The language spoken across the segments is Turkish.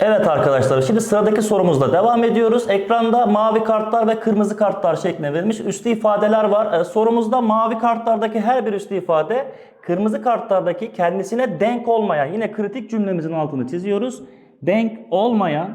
Evet arkadaşlar şimdi sıradaki sorumuzla devam ediyoruz. Ekranda mavi kartlar ve kırmızı kartlar şeklinde verilmiş üslü ifadeler var. Ee, sorumuzda mavi kartlardaki her bir üslü ifade kırmızı kartlardaki kendisine denk olmayan yine kritik cümlemizin altını çiziyoruz. Denk olmayan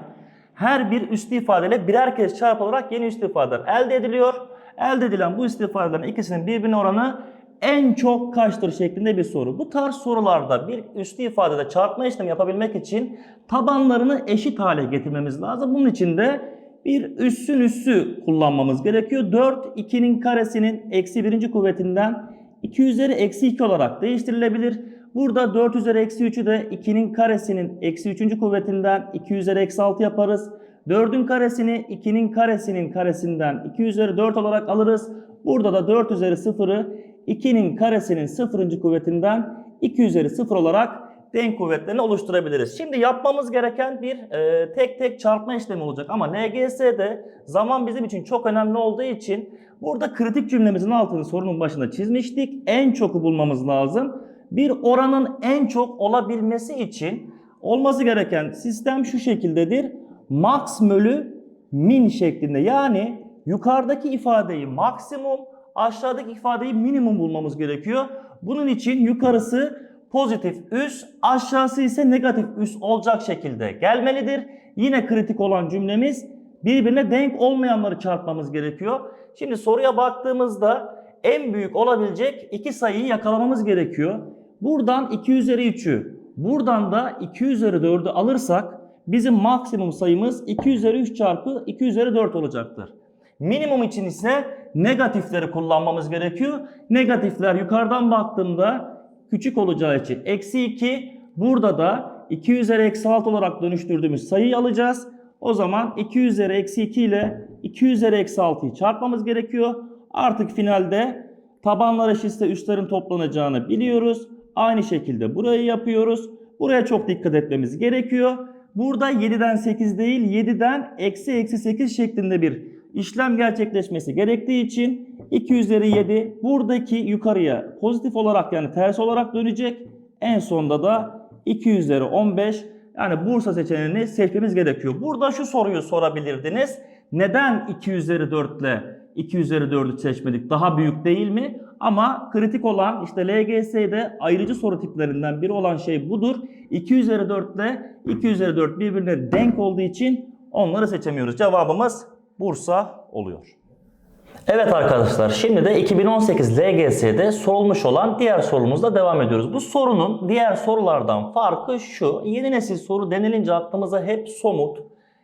her bir üslü ifadeyle birer kez çarpılarak yeni üslü ifadeler elde ediliyor. Elde edilen bu üslü ifadelerin ikisinin birbirine oranı en çok kaçtır şeklinde bir soru. Bu tarz sorularda bir üslü ifadede çarpma işlemi yapabilmek için tabanlarını eşit hale getirmemiz lazım. Bunun için de bir üssün üssü kullanmamız gerekiyor. 4 2'nin karesinin eksi birinci kuvvetinden 2 üzeri eksi 2 olarak değiştirilebilir. Burada 4 üzeri eksi 3'ü de 2'nin karesinin eksi 3. kuvvetinden 2 üzeri eksi 6 yaparız. 4'ün karesini 2'nin karesinin karesinden 2 üzeri 4 olarak alırız. Burada da 4 üzeri 0'ı 2'nin karesinin 0. kuvvetinden 2 üzeri 0 olarak denk kuvvetlerini oluşturabiliriz. Şimdi yapmamız gereken bir e, tek tek çarpma işlemi olacak ama LGS'de zaman bizim için çok önemli olduğu için burada kritik cümlemizin altını sorunun başında çizmiştik. En çoku bulmamız lazım. Bir oranın en çok olabilmesi için olması gereken sistem şu şekildedir. Max bölü min şeklinde yani yukarıdaki ifadeyi maksimum aşağıdaki ifadeyi minimum bulmamız gerekiyor. Bunun için yukarısı pozitif üs, aşağısı ise negatif üs olacak şekilde gelmelidir. Yine kritik olan cümlemiz birbirine denk olmayanları çarpmamız gerekiyor. Şimdi soruya baktığımızda en büyük olabilecek iki sayıyı yakalamamız gerekiyor. Buradan 2 üzeri 3'ü, buradan da 2 üzeri 4'ü alırsak bizim maksimum sayımız 2 üzeri 3 çarpı 2 üzeri 4 olacaktır. Minimum için ise negatifleri kullanmamız gerekiyor. Negatifler yukarıdan baktığımda küçük olacağı için eksi 2. Burada da 2 üzeri eksi 6 olarak dönüştürdüğümüz sayıyı alacağız. O zaman 2 üzeri eksi 2 ile 2 üzeri eksi 6'yı çarpmamız gerekiyor. Artık finalde tabanlar eşitse üstlerin toplanacağını biliyoruz. Aynı şekilde burayı yapıyoruz. Buraya çok dikkat etmemiz gerekiyor. Burada 7'den 8 değil 7'den eksi eksi 8 şeklinde bir işlem gerçekleşmesi gerektiği için 2 üzeri 7 buradaki yukarıya pozitif olarak yani ters olarak dönecek. En sonda da 2 üzeri 15 yani Bursa seçeneğini seçmemiz gerekiyor. Burada şu soruyu sorabilirdiniz. Neden 2 üzeri 4 ile 2 üzeri 4'ü seçmedik? Daha büyük değil mi? Ama kritik olan işte LGS'de ayrıcı soru tiplerinden biri olan şey budur. 2 üzeri 4 ile 2 üzeri 4 birbirine denk olduğu için onları seçemiyoruz. Cevabımız Bursa oluyor. Evet arkadaşlar şimdi de 2018 LGS'de sorulmuş olan diğer sorumuzla devam ediyoruz. Bu sorunun diğer sorulardan farkı şu. Yeni nesil soru denilince aklımıza hep somut,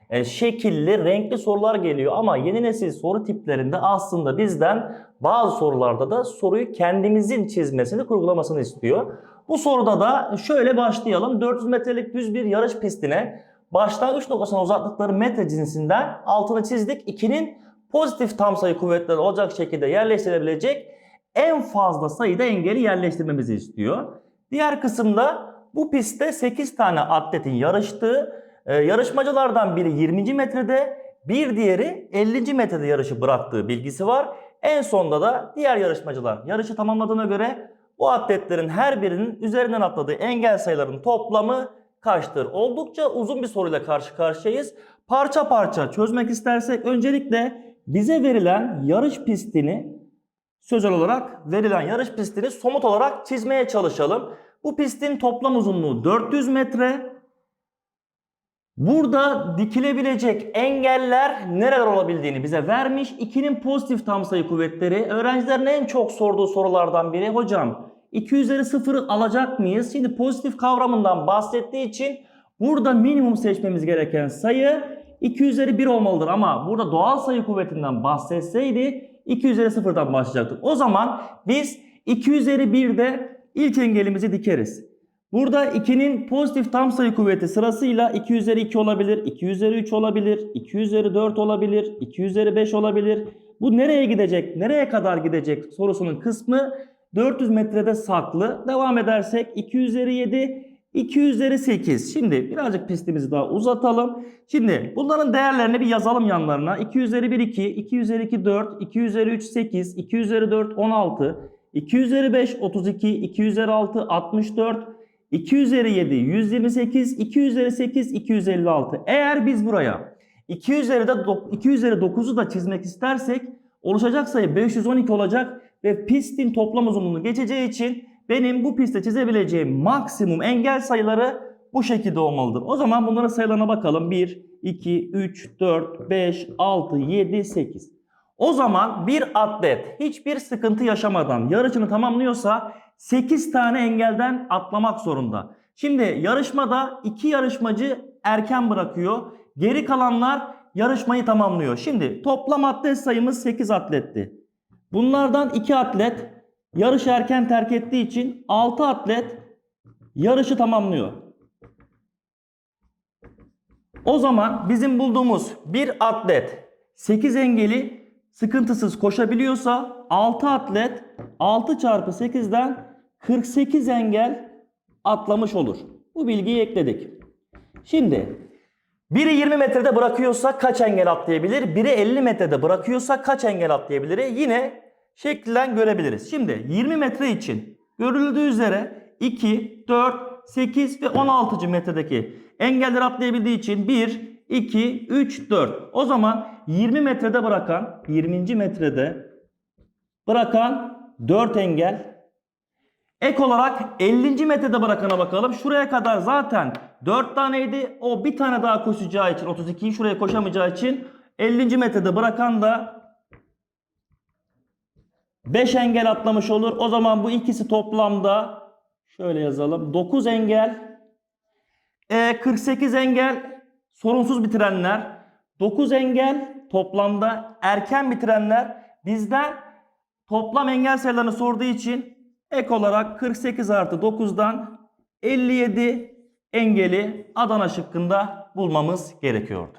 e, şekilli, renkli sorular geliyor. Ama yeni nesil soru tiplerinde aslında bizden bazı sorularda da soruyu kendimizin çizmesini, kurgulamasını istiyor. Bu soruda da şöyle başlayalım. 400 metrelik düz bir yarış pistine başlangıç noktasına uzaklıkları metre cinsinden altını çizdik. 2'nin pozitif tam sayı kuvvetleri olacak şekilde yerleştirilebilecek en fazla sayıda engeli yerleştirmemizi istiyor. Diğer kısımda bu pistte 8 tane atletin yarıştığı, e, yarışmacılardan biri 20. metrede, bir diğeri 50. metrede yarışı bıraktığı bilgisi var. En sonda da diğer yarışmacılar yarışı tamamladığına göre bu atletlerin her birinin üzerinden atladığı engel sayılarının toplamı kaçtır? Oldukça uzun bir soruyla karşı karşıyayız. Parça parça çözmek istersek öncelikle bize verilen yarış pistini sözel olarak verilen yarış pistini somut olarak çizmeye çalışalım. Bu pistin toplam uzunluğu 400 metre. Burada dikilebilecek engeller nereler olabildiğini bize vermiş. 2'nin pozitif tam sayı kuvvetleri. Öğrencilerin en çok sorduğu sorulardan biri. Hocam 2 üzeri 0'ı alacak mıyız? Şimdi pozitif kavramından bahsettiği için burada minimum seçmemiz gereken sayı 2 üzeri 1 olmalıdır. Ama burada doğal sayı kuvvetinden bahsetseydi 2 üzeri 0'dan başlayacaktık. O zaman biz 2 üzeri 1'de ilk engelimizi dikeriz. Burada 2'nin pozitif tam sayı kuvveti sırasıyla 2 üzeri 2 olabilir, 2 üzeri 3 olabilir, 2 üzeri 4 olabilir, 2 üzeri 5 olabilir. Bu nereye gidecek, nereye kadar gidecek sorusunun kısmı 400 metrede saklı. Devam edersek 2 üzeri 7, 2 üzeri 8. Şimdi birazcık pistimizi daha uzatalım. Şimdi bunların değerlerini bir yazalım yanlarına. 2 üzeri 1 2, 2 üzeri 2 4, 2 üzeri 3 8, 2 üzeri 4 16, 2 üzeri 5 32, 2 üzeri 6 64, 2 üzeri 7 128, 2 üzeri 8 256. Eğer biz buraya 2 üzeri de dok- 2 üzeri 9'u da çizmek istersek oluşacak sayı 512 olacak ve pistin toplam uzunluğunu geçeceği için benim bu pistte çizebileceğim maksimum engel sayıları bu şekilde olmalıdır. O zaman bunların sayılarına bakalım. 1, 2, 3, 4, 5, 6, 7, 8. O zaman bir atlet hiçbir sıkıntı yaşamadan yarışını tamamlıyorsa 8 tane engelden atlamak zorunda. Şimdi yarışmada iki yarışmacı erken bırakıyor. Geri kalanlar yarışmayı tamamlıyor. Şimdi toplam atlet sayımız 8 atletti. Bunlardan 2 atlet yarışı erken terk ettiği için 6 atlet yarışı tamamlıyor. O zaman bizim bulduğumuz bir atlet 8 engeli sıkıntısız koşabiliyorsa 6 atlet 6 çarpı 8'den 48 engel atlamış olur. Bu bilgiyi ekledik. Şimdi biri 20 metrede bırakıyorsa kaç engel atlayabilir? Biri 50 metrede bırakıyorsa kaç engel atlayabilir? Yine şeklinden görebiliriz. Şimdi 20 metre için görüldüğü üzere 2, 4, 8 ve 16. metredeki engelleri atlayabildiği için 1, 2, 3, 4. O zaman 20 metrede bırakan, 20. metrede bırakan 4 engel Ek olarak 50. metrede bırakana bakalım. Şuraya kadar zaten 4 taneydi. O bir tane daha koşacağı için 32'yi şuraya koşamayacağı için 50. metrede bırakan da 5 engel atlamış olur. O zaman bu ikisi toplamda şöyle yazalım. 9 engel e, 48 engel sorunsuz bitirenler 9 engel toplamda erken bitirenler bizden toplam engel sayılarını sorduğu için ek olarak 48 artı 9'dan 57 engeli Adana şıkkında bulmamız gerekiyordu.